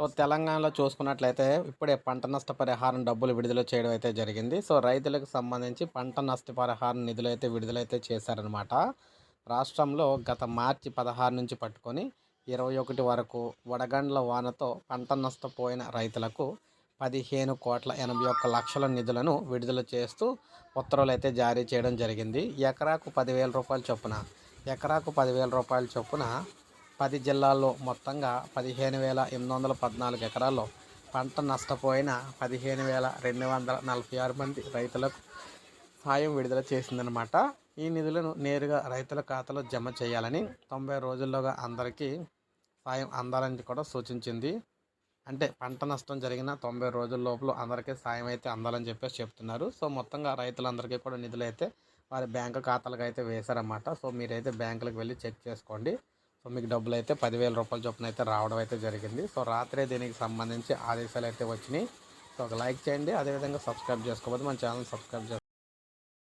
So తెలంగాణలో చూసుకున్నట్లయితే ఇప్పుడే పంట నష్టపరిహారం డబ్బులు విడుదల చేయడం అయితే జరిగింది. సో రైతులకు సంబంధించి పంట నష్టపరిహారం నిధులు అయితే విడుదలైతే చేశారనమాట రాష్ట్రంలో గత మార్చి పదహారు నుంచి పట్టుకొని ఇరవై ఒకటి వరకు వడగండ్ల వానతో పంట నష్టపోయిన రైతులకు పదిహేను కోట్ల ఎనభై ఒక్క లక్షల నిధులను విడుదల చేస్తూ ఉత్తర్వులు అయితే జారీ చేయడం జరిగింది. ఎకరాకు పదివేల రూపాయల చొప్పున ఎకరాకు పదివేల రూపాయల చొప్పున పది జిల్లాల్లో మొత్తంగా పదిహేను వేల ఎనిమిది వందల పద్నాలుగు ఎకరాల్లో పంట నష్టపోయిన పదిహేను వేల రెండు వందల నలభై ఆరు మంది రైతులకు సాయం విడుదల చేసిందనమాట ఈ నిధులను నేరుగా రైతుల ఖాతాలో జమ చేయాలని తొంభై రోజుల్లోగా అందరికీ సాయం అందాలని కూడా సూచించింది. అంటే పంట నష్టం జరిగిన తొంభై రోజుల లోపల అందరికీ సాయం అయితే అందాలని చెప్పేసి చెప్తున్నారు. సో మొత్తంగా రైతులందరికీ కూడా నిధులు అయితే వారి బ్యాంకు ఖాతాలకు అయితే వేశారన్నమాట. సో మీరైతే బ్యాంకులకు వెళ్ళి చెక్ చేసుకోండి. సో మీకు డబ్బులు అయితే పదివేల రూపాయల చొప్పున అయితే రావడం అయితే జరిగింది. సో రాత్రే దీనికి సంబంధించి ఆదేశాలు అయితే వచ్చినాయి. సో ఒక లైక్ చేయండి. అదేవిధంగా సబ్స్క్రైబ్ చేసుకోకపోతే మన ఛానల్ సబ్స్క్రైబ్ చేసుకోండి